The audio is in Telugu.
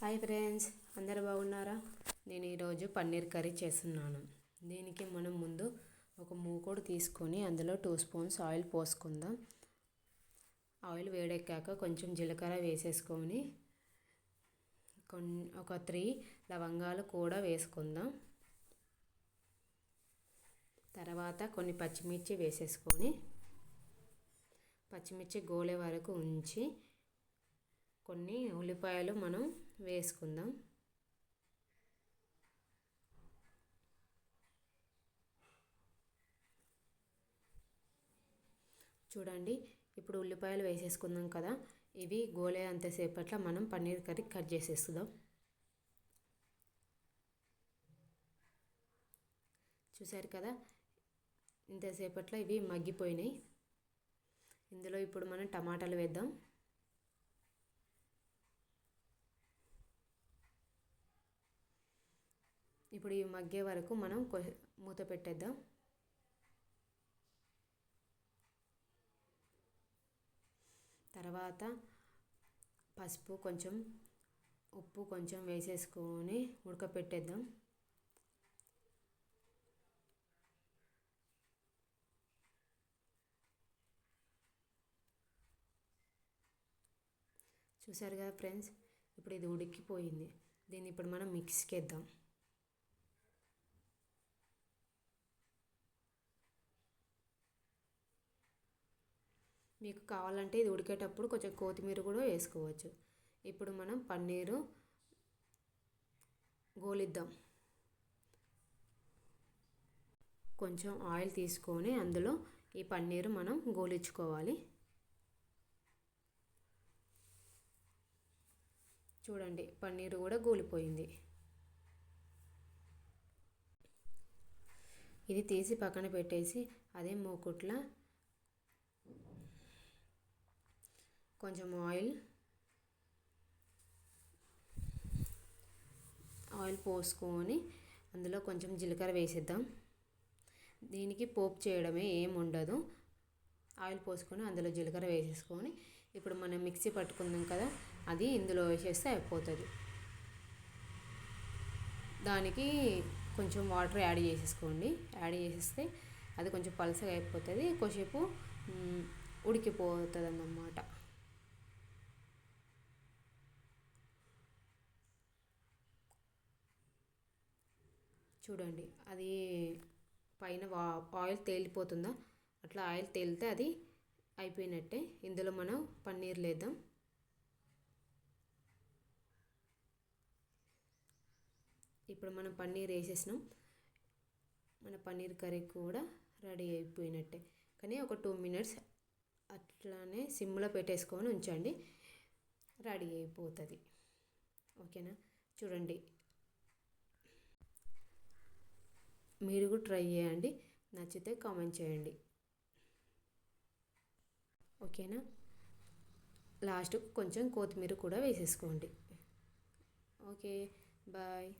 హాయ్ ఫ్రెండ్స్ అందరు బాగున్నారా? నేను ఈరోజు పన్నీర్ కర్రీ చేస్తున్నాను. దీనికి మనం ముందు ఒక మూకోడు తీసుకొని అందులో టూ స్పూన్స్ ఆయిల్ పోసుకుందాం. ఆయిల్ వేడెక్కాక కొంచెం జీలకర్ర వేసేసుకొని కొన్ని ఒక త్రీ లవంగాలు కూడా వేసుకుందాం. తర్వాత కొన్ని పచ్చిమిర్చి వేసేసుకొని పచ్చిమిర్చి గోలే వరకు ఉంచి కొన్ని ఉల్లిపాయలు మనం వేసుకుందాం. చూడండి ఇప్పుడు ఉల్లిపాయలు వేసేసుకుందాం కదా. ఇవి గోలే అంతసేపట్లో మనం పన్నీర్ కర్రీ కట్ చేసేస్తుందాం చూసారు కదా ఇంతసేపట్లో ఇవి మగ్గిపోయినాయి. ఇందులో ఇప్పుడు మనం టమాటాలు వేద్దాం. ఇప్పుడు ఈ మగ్గే వరకు మనం మూత పెట్టేద్దాం. తర్వాత పసుపు కొంచెం ఉప్పు కొంచెం వేసేసుకొని ఉడకపెట్టేద్దాం. చూసారు కదా ఫ్రెండ్స్? ఇప్పుడు ఇది ఉడికిపోయింది. దీన్ని ఇప్పుడు మనం మిక్స్కి వేద్దాం మీకు కావాలంటే ఇది ఉడికేటప్పుడు కొంచెం కొత్తిమీర కూడా వేసుకోవచ్చు. ఇప్పుడు మనం పన్నీరు గోలిద్దాం. కొంచెం ఆయిల్ తీసుకొని అందులో ఈ పన్నీరు మనం గోలించుకోవాలి. చూడండి పన్నీరు కూడా గోలిపోయింది. ఇది తీసి పక్కన పెట్టేసి అదే మూకుట్ల కొంచెం ఆయిల్. ఆయిల్ పోసుకొని అందులో కొంచెం జీలకర్ర వేసేద్దాం. దీనికి పోపు చేయడమే ఏం ఉండదు. ఆయిల్ పోసుకొని అందులో జీలకర్ర వేసేసుకొని ఇప్పుడు మనం మిక్సీ పట్టుకుందాం కదా అది ఇందులో వేసేస్తే అయిపోతుంది. దానికి కొంచెం వాటర్ యాడ్ చేసేసుకోండి. యాడ్ చేసేస్తే అది కొంచెం పలసగా అయిపోతుంది. కొద్దిసేపు ఉడికిపోతుంది అన్నమాట చూడండి. అది పైన ఆయిల్ తేలిపోతుందా? అట్లా ఆయిల్ తేలితే అది అయిపోయినట్టే. ఇందులో మనం పన్నీర్ లేద్దాం. ఇప్పుడు మనం పన్నీర్ వేసేసినాం. మన పన్నీర్ కర్రీ కూడా రెడీ అయిపోయినట్టే. కానీ ఒక టూ మినిట్స్ అట్లానే సిమ్లో పెట్టేసుకొని ఉంచండి. రెడీ అయిపోతుంది. ఓకేనా? చూడండి. మీరు కూడా ట్రై చేయండి. నచ్చితే కామెంట్ చేయండి. ఓకేనా? లాస్ట్ కొంచెం కొత్తిమీర కూడా వేసేసుకోండి. Okay bye.